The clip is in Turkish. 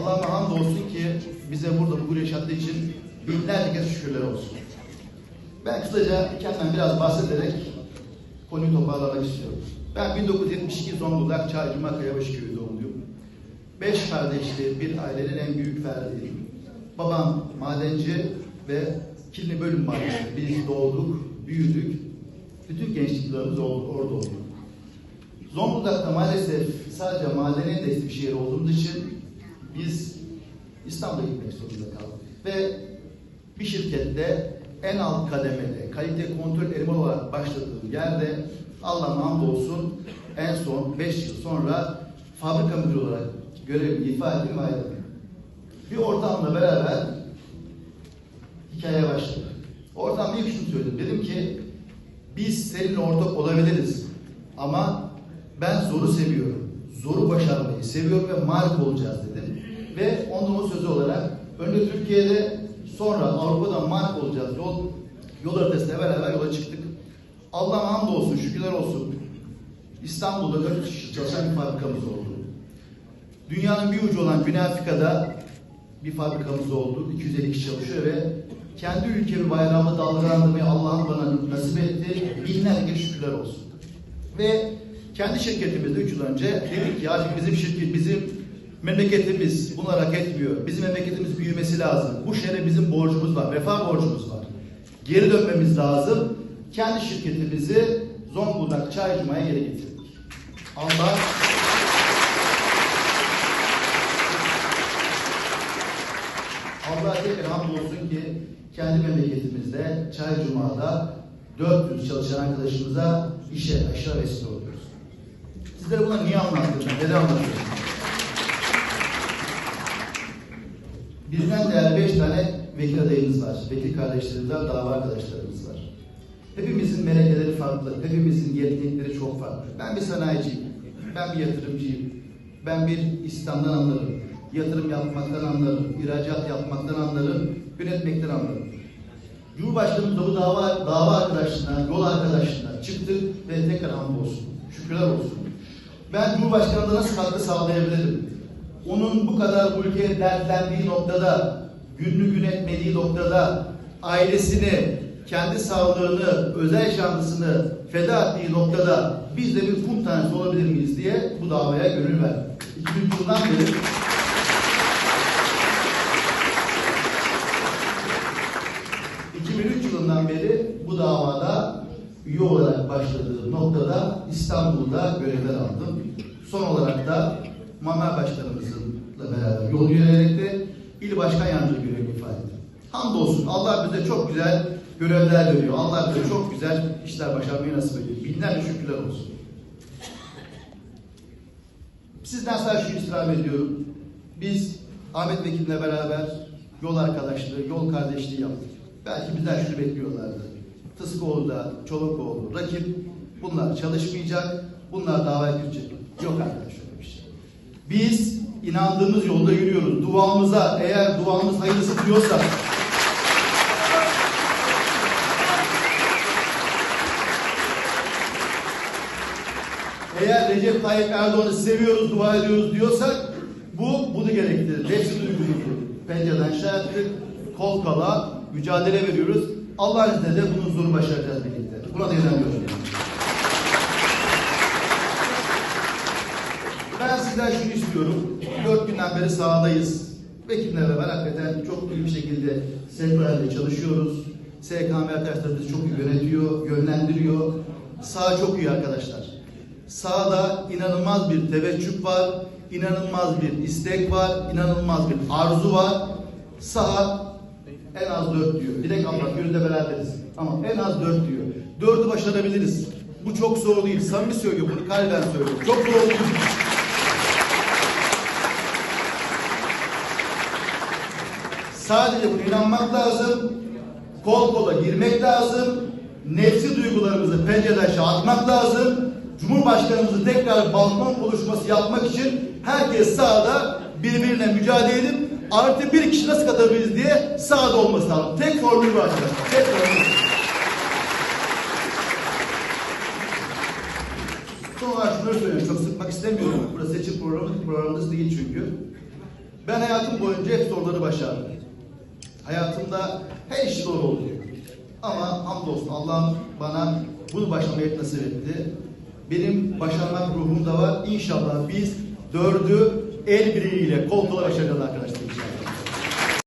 Allah'ıma hamdolsun ki bize burada bugün yaşattığı için binlerce kez şükürler olsun. Ben kısaca kendimden biraz bahsederek konuyu toparlamak istiyorum. Ben 1972 Zonguldak Çaycuma Kayabaşı Köyü doğumluyum. Beş kardeşli bir ailenin en büyük ferdiyim. Babam madenci ve Kilni Bölüm Mahallesi'nde biz doğduk, büyüdük. Bütün gençliklerimiz oldu, orada oldu. Zonguldak'ta maalesef sadece mahallenin destek bir şehir olduğumuz için biz İstanbul'a gitmek zorunda kaldık. Ve bir şirkette en alt kademede kalite kontrol elemanı olarak başladığım yerde Allah'ım hamdolsun en son 5 yıl sonra fabrika müdürü olarak görevimi ifa ettim ve ayrıldım. Bir ortamla beraber hikaye başladı. Ortamda ilk şunu söyledim. Dedim ki biz seninle ortak olabiliriz ama ben zoru seviyorum. Zoru başarmayı seviyorum ve mark olacağız dedim. Ve ondan o sözü olarak önce Türkiye'de sonra Avrupa'da mark olacağız. Yol, yol haritasıyla beraber yola çıktık. Allah'a hamdolsun, şükürler olsun. İstanbul'da 4 kişi çalışan bir fabrikamız oldu. Dünyanın bir ucu olan Güney Afrika'da bir fabrikamız oldu. 250 kişi çalışıyor ve kendi ülkemi bayrağımı dalgalandırmayı Allah'ın bana nasip etti. Binlerce şükürler olsun. Ve kendi şirketimizde 3 yıl önce dedik artık bizim şirket, bizim memleketimiz bunu hak etmiyor. Bizim memleketimiz büyümesi lazım. Bu şehre bizim borcumuz var, vefa borcumuz var. Geri dönmemiz lazım. Kendi şirketimizi Zonguldak Çaycuma'ya geri getirdik. Allah Allah tekrar hamdolsun ki kendi memleketimizde Çaycuma'da 400 çalışan arkadaşımıza işe aşağı vesile oluyoruz. Sizlere bunları niye anlattım? Neden anlatıyorum? Bizden değerli 5 tane vekil adayımız var. Vekil kardeşlerimiz var, dava arkadaşlarımız var. Hepimizin melekeleri farklı, hepimizin yetenekleri çok farklı. Ben bir sanayiciyim, ben bir yatırımcıyım, ben bir İslam'dan anlarım, yatırım yapmaktan anlarım, ihracat yapmaktan anlarım, yönetmekten anlarım. Cumhurbaşkanımızla bu dava, dava arkadaşlığına, yol arkadaşlığına çıktık ve tekrar hamdolsun, şükürler olsun. Ben Cumhurbaşkanı'na nasıl katkı sağlayabilirim? Onun bu kadar bu ülkeye dertlendiği noktada, günlü gün etmediği noktada, ailesini, kendi sağlığını, özel yaşantısını feda ettiği noktada biz de bir kum tanesi olabilir miyiz diye bu davaya gönül ver. 2003 yılından beri 2003 yılından beri bu davada üye olarak başladığım noktada İstanbul'da görevler aldım. Son olarak da Mamer Başkanımızla beraber yol yürüyerek il başkan yardımcılığı görevini ifade ettim. Hamdolsun Allah bize çok güzel görevler veriyor. Allah bize çok güzel işler başarmayı nasip ediyor. Binlerce şükürler olsun. Sizden sadece şu istirham ediyorum. Biz Ahmet Vekil'le beraber yol arkadaşlığı, yol kardeşliği yaptık. Belki bizden şunu bekliyorlardı. Tıskoğlu'da, Çolakoğlu, rakip bunlar çalışmayacak, bunlar davaya girecek. Yok arkadaş öyle bir şey. Biz inandığımız yolda yürüyoruz. Duamıza eğer duamız hayırlısı diyorsa Eğer Recep Tayyip Erdoğan'ı seviyoruz, dua ediyoruz diyorsak bu bunu gerektirir. Nefsi duygumuzu pencereden şey kol kala mücadele veriyoruz. Allah'ın izniyle de bunun zoru başaracağız birlikte. Buna da inanıyorum. yani. Ben sizden şunu istiyorum. Dört günden beri sahadayız. Vekillerle beraber hakikaten çok iyi bir şekilde sektörlerde çalışıyoruz. SKM arkadaşlar bizi çok iyi yönetiyor, yönlendiriyor. Saha çok iyi arkadaşlar. Sahada inanılmaz bir teveccüh var, inanılmaz bir istek var, inanılmaz bir arzu var. Saha en az dört diyor. Direkt Allah yürüde beraberiz. Ama en az dört diyor. Dördü başarabiliriz. Bu çok zor değil. Samimi söylüyorum. Bunu kalben söylüyorum. Çok zor değil. Sadece buna inanmak lazım. Kol kola girmek lazım. Nefsi duygularımızı pencereden aşağı atmak lazım. Cumhurbaşkanımızı tekrar balkon buluşması yapmak için herkes sahada birbirine mücadele edip artı bir kişi nasıl katabiliriz diye sahada olması lazım. Tek formül var arkadaşlar. Tek formül. Son olarak şunu söyleyeyim. Çok sıkmak istemiyorum. Burası seçim programı, programımız değil çünkü. Ben hayatım boyunca hep soruları başardım. Hayatımda her iş zor oldu. Ama hamdolsun Allah'ım bana bunu başlamayı nasip etti. Benim başarmak ruhumda var. İnşallah biz dördü el birliğiyle kol başaracağız arkadaşlar.